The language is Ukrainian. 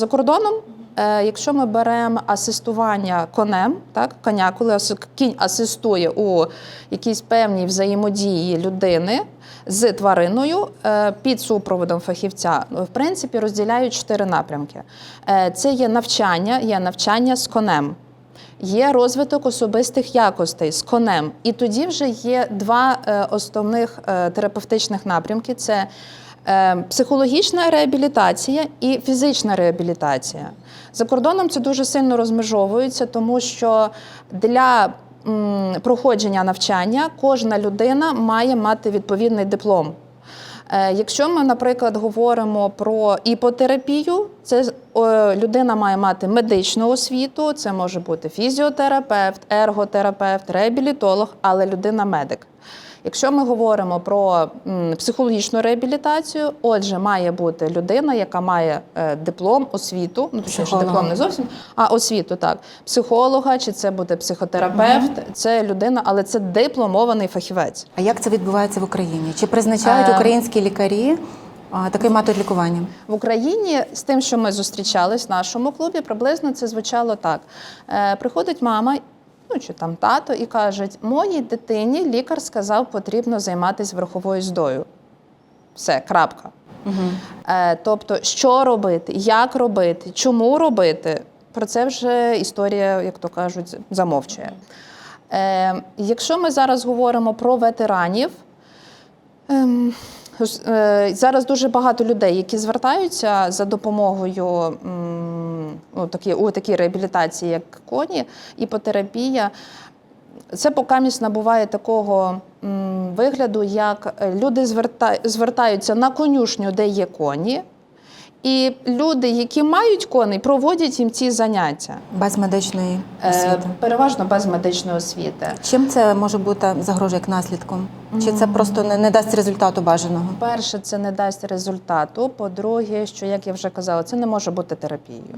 За кордоном, е, якщо ми беремо асистування конем, так коня, коли кінь асистує у якійсь певній взаємодії людини з твариною е, під супроводом фахівця, в принципі, розділяють чотири напрямки. Е, Це є навчання, є навчання з конем. Є розвиток особистих якостей з конем, і тоді вже є два е, основних е, терапевтичних напрямки: це е, психологічна реабілітація і фізична реабілітація. За кордоном це дуже сильно розмежовується, тому що для проходження навчання кожна людина має мати відповідний диплом. Якщо ми, наприклад, говоримо про іпотерапію, це людина має мати медичну освіту, це може бути фізіотерапевт, ерготерапевт, реабілітолог, але людина медик. Якщо ми говоримо про психологічну реабілітацію, отже, має бути людина, яка має е, диплом, освіту, ну точніше, диплом не зовсім, а освіту, так, психолога, чи це буде психотерапевт, це людина, але це дипломований фахівець. А як це відбувається в Україні? Чи призначають Е. українські лікарі такий метод лікування? В Україні з тим, що ми зустрічались в нашому клубі, приблизно це звучало так: е, приходить мама. Ну чи там тато і кажуть, моїй дитині лікар сказав, потрібно займатися верховою здою. Все, крапка. Угу. Е, тобто, що робити, як робити, чому робити, про це вже історія, як то кажуть, замовчує. Е, якщо ми зараз говоримо про ветеранів, е, зараз дуже багато людей, які звертаються за допомогою ну, такі, у такій реабілітації, як коні, іпотерапія. Це покамість набуває такого вигляду, як е, люди зверта- звертаються на конюшню, де є коні, і люди, які мають коней, проводять їм ці заняття. Без медичної Е, переважно без медичної освіти. Чим це може бути загрожує як наслідком? Чи це просто не, не дасть результату бажаного? Перше, це не дасть результату. По-друге, що як я вже казала, це не може бути терапією.